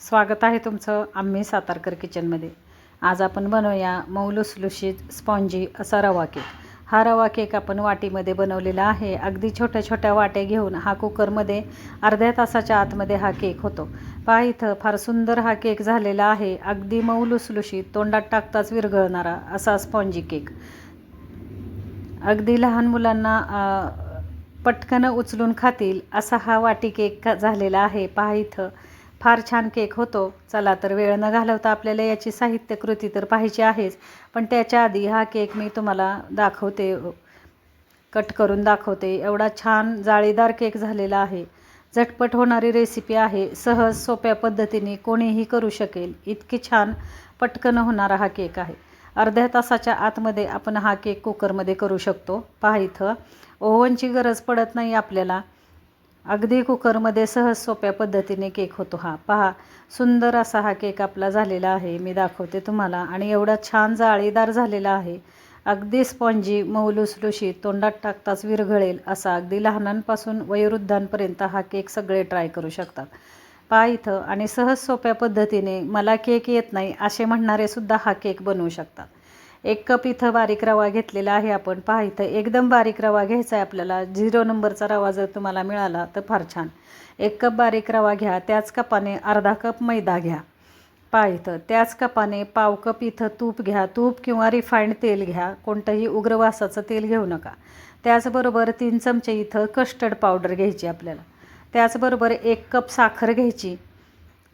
स्वागत आहे तुमचं आम्ही सातारकर किचनमध्ये आज आपण बनवूया मऊ लुसलुशीत स्पॉन्जी असा रवा केक. हा रवा केक आपण वाटीमध्ये बनवलेला आहे. अगदी छोट्या छोट्या वाट्या घेऊन हा कुकरमध्ये अर्ध्या तासाच्या आतमध्ये हा केक होतो. पहा इथं फार सुंदर हा केक झालेला आहे. अगदी मऊ लुसलुशीत तोंडात टाकताच विरघळणारा असा स्पॉन्जी केक. अगदी लहान मुलांना पटकन उचलून खातील असा हा वाटी केक का- झालेला आहे. पहा इथं फार छान केक होतो. चला तर वेळ न घालवता आपल्याला याची साहित्य कृती तर पाहिजे आहेच. पण त्याच्या आधी हा केक मी तुम्हाला दाखवते. कट करून दाखवते. एवढा छान जाळीदार केक झालेला आहे. झटपट होणारी रेसिपी आहे. सहज सोप्या पद्धतीने कोणीही करू शकेल. इतकी छान पटकन होणारा हा केक आहे. अर्ध्या तासाच्या आतमध्ये आपण हा केक कुकरमध्ये करू शकतो. पहा इथं. ओव्हनची गरज पडत नाही आपल्याला. अगदी कुकरमध्ये सहज सोप्या पद्धतीने केक होतो हा. पहा सुंदर असा हा केक आपला झालेला आहे मी दाखवते तुम्हाला. आणि एवढा छान जाळीदार झालेला आहे. अगदी स्पॉन्जी मौलुसलुशी तोंडात टाकताच विरघळेल असा अगदी लहानांपासून वयोवृद्धांपर्यंत हा केक सगळे ट्राय करू शकतात. पहा इथं आणि सहज सोप्या पद्धतीने मला केक येत नाही असे म्हणणारे सुद्धा हा केक बनवू शकतात. एक कप इथं बारीक रवा घेतलेला आहे आपण. पहा इथं एकदम बारीक रवा घ्यायचा आहे आपल्याला. झिरो नंबरचा रवा जर तुम्हाला मिळाला तर फार छान. एक कप बारीक रवा घ्या त्याच कपाने अर्धा कप मैदा घ्या. पहा इथं त्याच कपाने पाव कप इथं तूप घ्या. तूप किंवा रिफाईंड तेल घ्या. कोणतंही उग्रवासाचं तेल घेऊ नका. त्याचबरोबर तीन चमचे इथं कस्टर्ड पावडर घ्यायची आपल्याला. त्याचबरोबर एक कप साखर घ्यायची.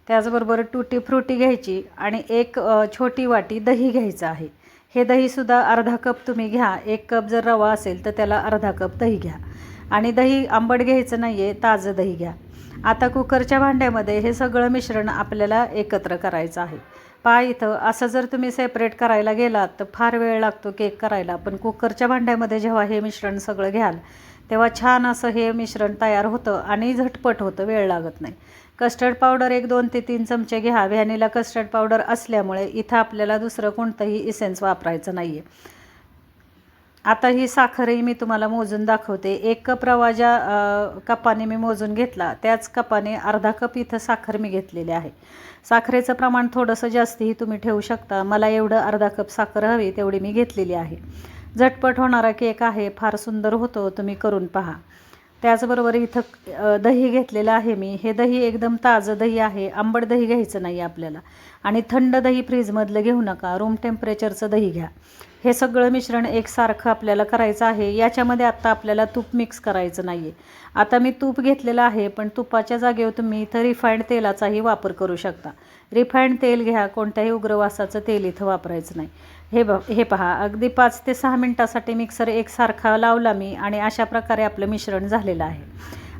त्याचबरोबर टुटी फ्रुटी घ्यायची आणि एक छोटी वाटी दही घ्यायचं आहे. हे दहीसुद्धा अर्धा कप तुम्ही घ्या. एक कप जर रवा असेल तर त्याला अर्धा कप दही घ्या. आणि दही आंबट घ्यायचं नाही आहे ताजं दही घ्या. आता कुकरच्या भांड्यामध्ये हे सगळं मिश्रण आपल्याला एकत्र करायचं आहे. पहा इथं असं जर तुम्ही सेपरेट करायला गेलात तर फार वेळ लागतो केक करायला. पण कुकरच्या भांड्यामध्ये जेव्हा हे मिश्रण सगळं घ्याल तेव्हा छान असं हे मिश्रण तयार होतं आणि झटपट होतं वेळ लागत नाही. कस्टर्ड पावडर एक दोन ते तीन चमचे घ्या. व्हॅनिला कस्टर्ड पावडर असल्यामुळे इथं आपल्याला दुसरं कोणतंही इसेन्स वापरायचं नाही आहे आता ही साखरही मी तुम्हाला मोजून दाखवते. एक कप रवा ज्या कपाने मी मोजून घेतला त्याच कपाने अर्धा कप इथं साखर मी घेतलेली आहे. साखरेचं प्रमाण थोडंसं जास्तही तुम्ही ठेवू शकता. मला एवढं अर्धा कप साखर हवी तेवढी मी घेतलेली आहे. झटपट होणारा केक आहे. फार सुंदर होतो. तुम्ही करून पहा. त्याचबरोबर इथं दही घेतलेलं आहे मी. हे दही एकदम ताजं दही आहे. आंबट दही घ्यायचं नाही आपल्याला. आणि थंड दही फ्रीजमधलं घेऊ नका. रूम टेम्परेचरचं दही घ्या. हे सगळं मिश्रण एकसारखं आपल्याला करायचं आहे. याच्यामध्ये आत्ता आपल्याला तूप मिक्स करायचं नाही आहे आता मी तूप घेतलेलं आहे पण तुपाच्या जागेवर तुम्ही इथं रिफाईंड तेलाचाही वापर करू शकता. रिफाईंड तेल घ्या. कोणत्याही उग्रवासाचं तेल इथं वापरायचं नाही. हे ब हे पहा अगदी पाच ते सहा मिनटासाठी मिक्सर एकसारखा लावला मी आणि अशा प्रकारे आपलं मिश्रण झालेलं आहे.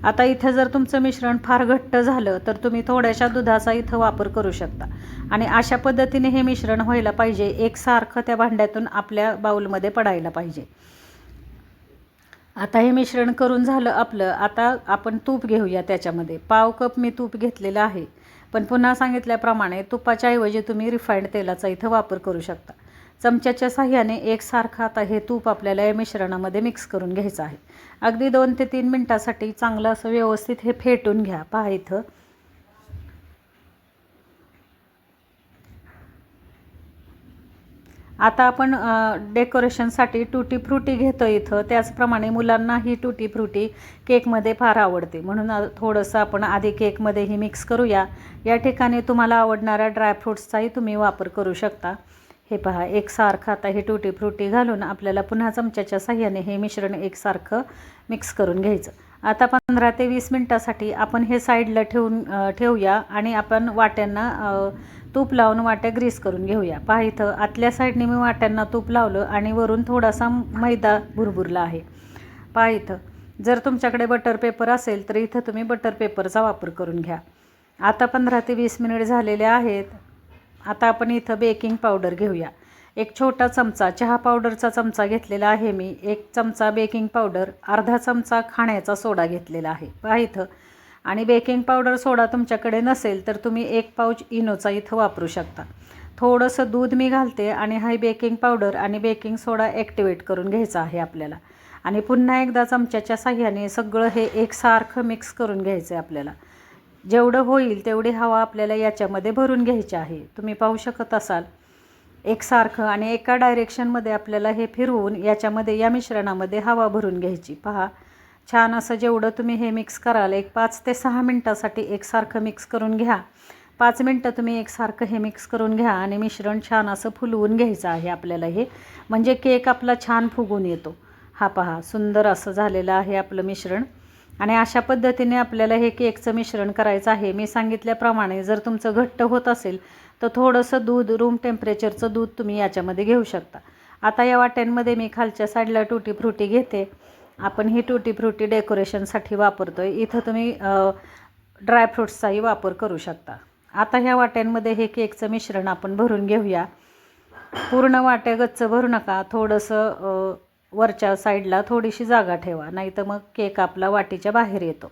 आता इथं जर तुमचं मिश्रण फार घट्ट झालं तर तुम्ही थोड्याशा दुधाचा इथं वापर करू शकता. आणि अशा पद्धतीने हे मिश्रण व्हायला पाहिजे एकसारखं त्या भांड्यातून आपल्या बाऊलमध्ये पडायला पाहिजे. आता हे मिश्रण करून झालं आपलं आता आपण तूप घेऊया त्याच्यामध्ये. पाव कप मी तूप घेतलेलं आहे पण पुन्हा सांगितल्याप्रमाणे तुपाच्या ऐवजी तुम्ही रिफाईंड तेलाचा इथं वापर करू शकता. चमच्याच्या साह्याने एकसारखा आता हे तूप आपल्याला या मिश्रणामध्ये मिक्स करून घ्यायचं आहे. अगदी दोन ते तीन मिनटासाठी चांगलं असं व्यवस्थित हे फेटून घ्या. पहा इथं. आता आपण डेकोरेशनसाठी टुटी फ्रुटी घेतो इथं. त्याचप्रमाणे मुलांना ही टुटी फ्रुटी केकमध्ये फार आवडते. म्हणून थोडंसं आपण आधी केकमध्येही मिक्स करूया. या ठिकाणी तुम्हाला आवडणाऱ्या ड्रायफ्रूट्सचाही तुम्ही वापर करू शकता. हे पहा एकसारखं आता हे टुटी फ्रुटी घालून आपल्याला पुन्हा चमच्याच्या साह्याने हे मिश्रण एकसारखं मिक्स करून घ्यायचं. आता पंधरा ते वीस मिनटासाठी आपण हे साईडला ठेवून ठेवूया आणि आपण वाट्यांना तूप लावून वाट्या ग्रीस करून घेऊया. पहा इथं आतल्या साईडने मी वाट्यांना तूप लावलं आणि वरून थोडासा मैदा भुरभुरला आहे. पहा इथं जर तुमच्याकडे बटर पेपर असेल तर इथं तुम्ही बटर पेपरचा वापर करून घ्या. आता पंधरा ते वीस मिनिट झालेले आहेत. आता आपण इथं बेकिंग पावडर घेऊया. एक छोटा चमचा चहा पावडरचा चमचा घेतलेला आहे मी. एक चमचा बेकिंग पावडर अर्धा चमचा खाण्याचा सोडा घेतलेला आहे. पहा इथं. आणि बेकिंग पावडर सोडा तुमच्याकडे नसेल तर तुम्ही एक पाऊच इनोचा इथं वापरू शकता. थोडंसं दूध मी घालते आणि हा बेकिंग पावडर आणि बेकिंग सोडा ॲक्टिवेट करून घ्यायचा आहे आपल्याला. आणि पुन्हा एकदा चमच्याच्या साह्याने सगळं हे एकसारखं मिक्स करून घ्यायचं आहे आपल्याला. जेवढं होईल तेवढी हवा आपल्याला याच्यामध्ये भरून घ्यायची आहे. तुम्ही पाहू शकत असाल एकसारखं आणि एका डायरेक्शनमध्ये आपल्याला हे फिरवून याच्यामध्ये या मिश्रणामध्ये हवा भरून घ्यायची. पहा छान असं जेवढं तुम्ही हे मिक्स कराल एक पाच ते सहा मिनटासाठी एकसारखं मिक्स करून घ्या. पाच मिनटं तुम्ही एकसारखं हे मिक्स करून घ्या आणि मिश्रण छान असं फुलवून घ्यायचं आहे आपल्याला हे. म्हणजे केक आपला छान फुगून येतो. हा पहा सुंदर असं झालेलं आहे आपलं मिश्रण. आणि अशा पद्धतीने आपल्याला हे केकचं मिश्रण करायचं आहे. मी सांगितल्याप्रमाणे जर तुमचं घट्ट होत असेल तर थोडंसं दूध रूम टेम्परेचरचं दूध तुम्ही याच्यामध्ये घेऊ शकता. आता या वाट्यांमध्ये मी खालच्या साईडला टुटी फ्रुटी घेते. आपण ही टुटी फ्रुटी डेकोरेशनसाठी वापरतो आहे इथं तुम्ही ड्रायफ्रूट्सचाही वापर करू शकता. आता ह्या वाट्यांमध्ये हे केकचं मिश्रण आपण भरून घेऊया. पूर्ण वाट्या गच्च भरू नका. थोडंसं वरच्या साईडला थोडीशी जागा ठेवा नाही तर मग केक आपला वाटीच्या बाहेर येतो.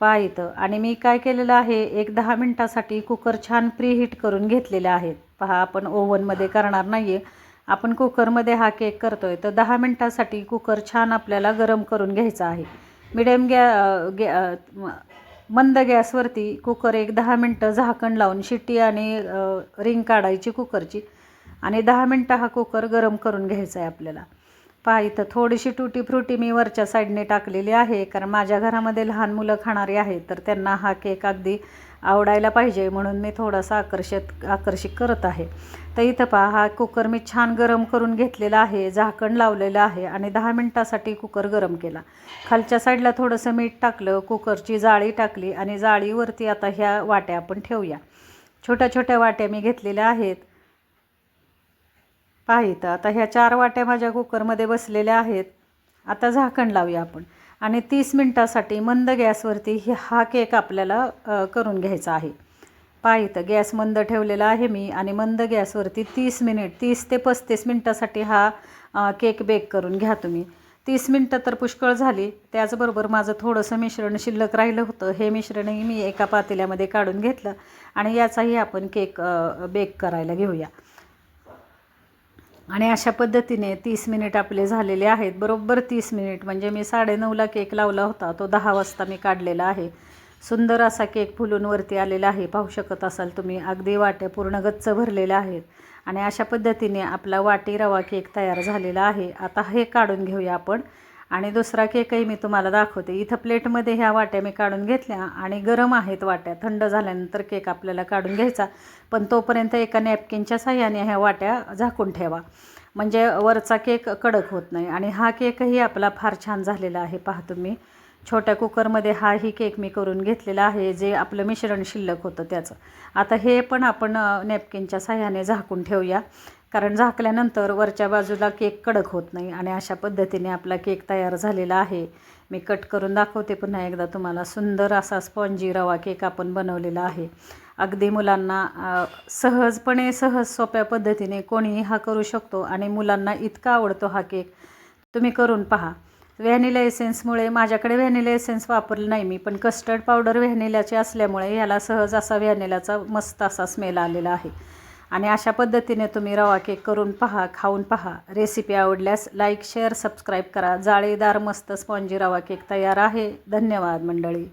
पहा इथं. आणि मी काय केलेलं आहे एक दहा मिनटासाठी कुकर छान प्रीहीट करून घेतलेले आहेत. पहा आपण ओव्हनमध्ये करणार नाही आहे आपण कुकरमध्ये हा केक करतो आहे तर दहा मिनटासाठी कुकर छान आपल्याला गरम करून घ्यायचा आहे. मिडियम गॅ गॅ मंद गॅसवरती कुकर एक दहा मिनटं झाकण लावून शिट्टी आणि रिंग काढायची कुकरची. आणि दहा मिनटं हा कुकर गरम करून घ्यायचा आहे आपल्याला. पहा इथं थोडीशी टुटी फ्रुटी मी वरच्या साईडने टाकलेली आहे कारण माझ्या घरामध्ये लहान मुलं खाणारी आहेत तर त्यांना हा केक अगदी आवडायला पाहिजे म्हणून मी थोडासा आकर्षित आकर्षित करत आहे. तर इथं पहा हा कुकर मी छान गरम करून घेतलेला आहे झाकण लावलेलं आहे आणि दहा मिनटासाठी कुकर गरम केला. खालच्या साईडला थोडंसं मीठ टाकलं कुकरची जाळी टाकली आणि जाळीवरती आता ह्या वाट्या आपण ठेवूया. छोट्या छोट्या वाट्या मी घेतलेल्या आहेत पाहितं आता ह्या चार वाट्या माझ्या कुकरमध्ये बसलेल्या आहेत. आता झाकण लावूया आपण. आणि तीस मिनटासाठी मंद गॅसवरती हा केक आपल्याला करून घ्यायचा आहे. पाहितं गॅस मंद ठेवलेला आहे मी आणि मंद गॅसवरती तीस मिनिट तीस ते पस्तीस मिनटासाठी हा केक बेक करून घ्या तुम्ही. तीस मिनटं तर पुष्कळ झाली. त्याचबरोबर माझं थोडंसं मिश्रण शिल्लक राहिलं होतं. हे मिश्रणही मी एका पातेल्यामध्ये काढून घेतलं आणि याचाही आपण केक बेक करायला घेऊया. आणि अशा पद्धतीने तीस मिनिट आपले झालेले आहेत. बरोबर तीस मिनिट म्हणजे मी साडेनऊला केक लावला होता. तो दहा वाजता मी काढलेला आहे. सुंदर असा केक फुलून वरती आलेला आहे. पाहू शकत असाल तुम्ही अगदी वाट्या पूर्ण गच्च भरलेल्या आहेत. आणि अशा पद्धतीने आपला वाटी रवा केक तयार झालेला आहे. आता हे काढून घेऊया आपण. आणि दुसरा केकही मी तुम्हाला दाखवते. इथं प्लेटमध्ये ह्या वाट्या मी काढून घेतल्या आणि गरम आहेत वाट्या. थंड झाल्यानंतर केक आपल्याला काढून घ्यायचा. पण तोपर्यंत एका नॅपकिनच्या साह्याने ह्या वाट्या झाकून ठेवा. म्हणजे वरचा केक कडक होत नाही. आणि हा केकही आपला फार छान झालेला आहे पहा तुम्ही. छोट्या कुकरमध्ये हाही केक मी करून घेतलेला आहे जे आपलं मिश्रण शिल्लक होतं त्याचं. आता हे पण आपण नॅपकिनच्या साह्याने झाकून ठेवूया. कारण झाकल्यानंतर वरच्या बाजूला केक कडक होत नाही आणि अशा पद्धतीने आपला केक तयार झालेला आहे. मी कट करून दाखवते पुन्हा एकदा तुम्हाला. सुंदर असा स्पॉन्जी रवा केक आपण बनवलेला आहे. अगदी मुलांना सहजपणे सहज सोप्या पद्धतीने कोणीही हा करू शकतो आणि मुलांना इतका आवडतो हा केक तुम्ही करून पहा. व्हॅनिला एसेन्समुळे माझ्याकडे व्हॅनिला एसेन्स वापरलं नाही मी पण कस्टर्ड पावडर व्हॅनिलाचे असल्यामुळे याला सहज असा व्हॅनिलाचा मस्त असा स्मेल आलेला आहे. आणि अशा पद्धतीने तुम्ही रवा केक करून पहा खाऊन पहा. रेसिपी आवडल्यास लाईक शेअर सबस्क्राईब करा. जाळीदार मस्त स्पॉन्जी रवा केक तयार आहे. धन्यवाद मंडळी.